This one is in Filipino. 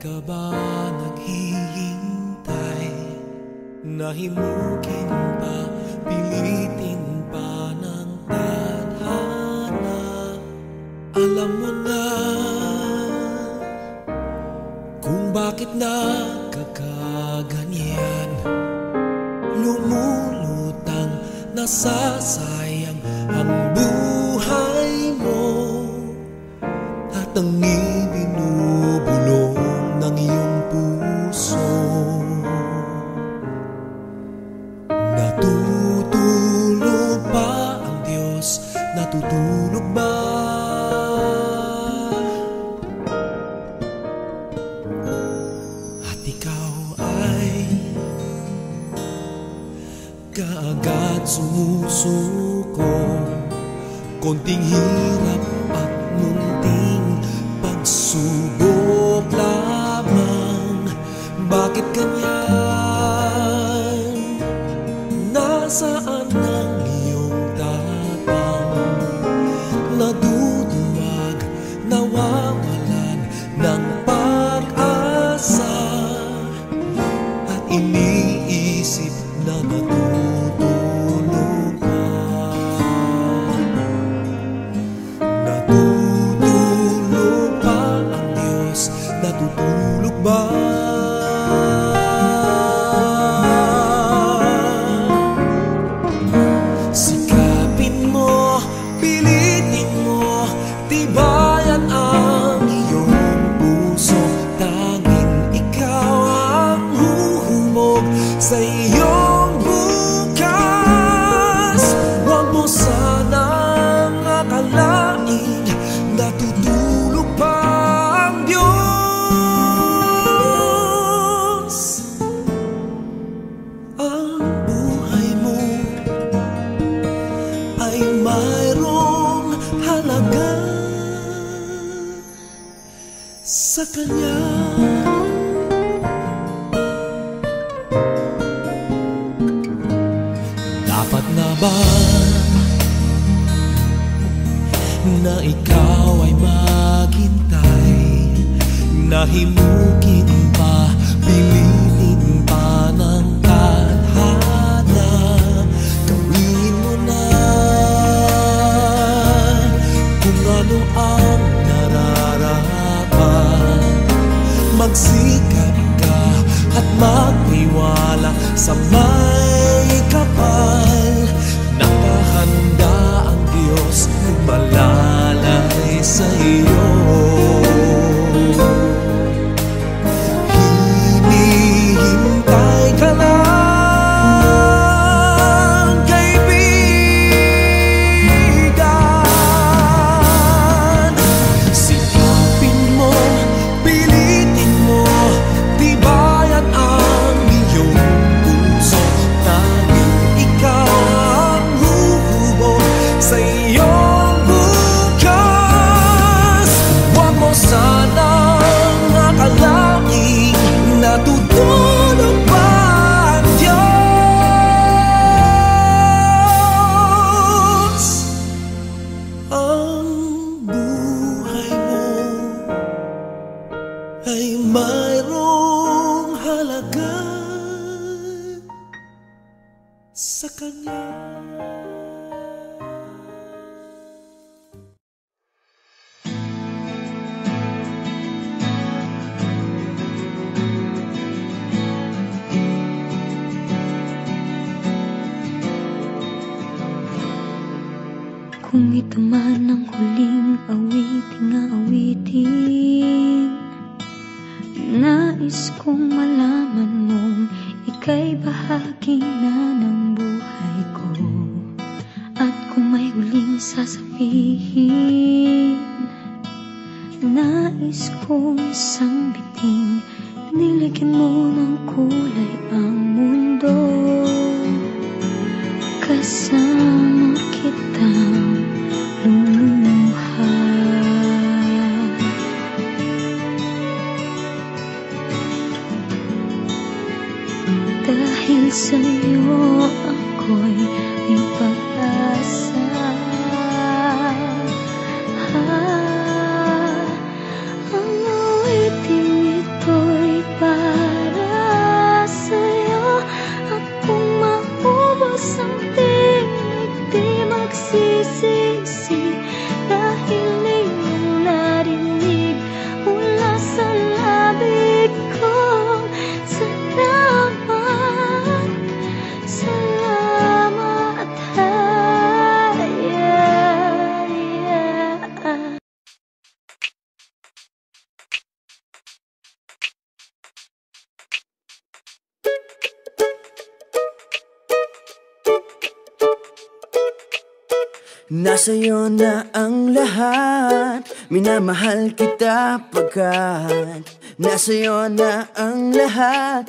ka ba naghihintay? Nahimukin pa, pilitin pa ng tadhana Alam mo na kung bakit nagkakaganyan Lumulutang nasasayang kaagad sumusuko Konting hirap at munting pagsubok lamang Bakit ganyan? Mayroong halaga sa Kanya. Dapat na ba na ikaw ay maghintay Nahimukin pa, Magsikap ka at magtiwala sa may Ang buhay mo ay mayroong halaga sa Kanya. Ito man ang huling awiting awitin. Nais kong malaman mong ika'y bahagi na ng buhay ko. At kung may huling sasabihin Nais kong isang biting Nilagyan mo ng kulay ang mundo. Kasama kitang sa'yo ako'y may pag-asa Nasa'yo na ang lahat. Minamahal kita pagkat Nasa'yo na ang lahat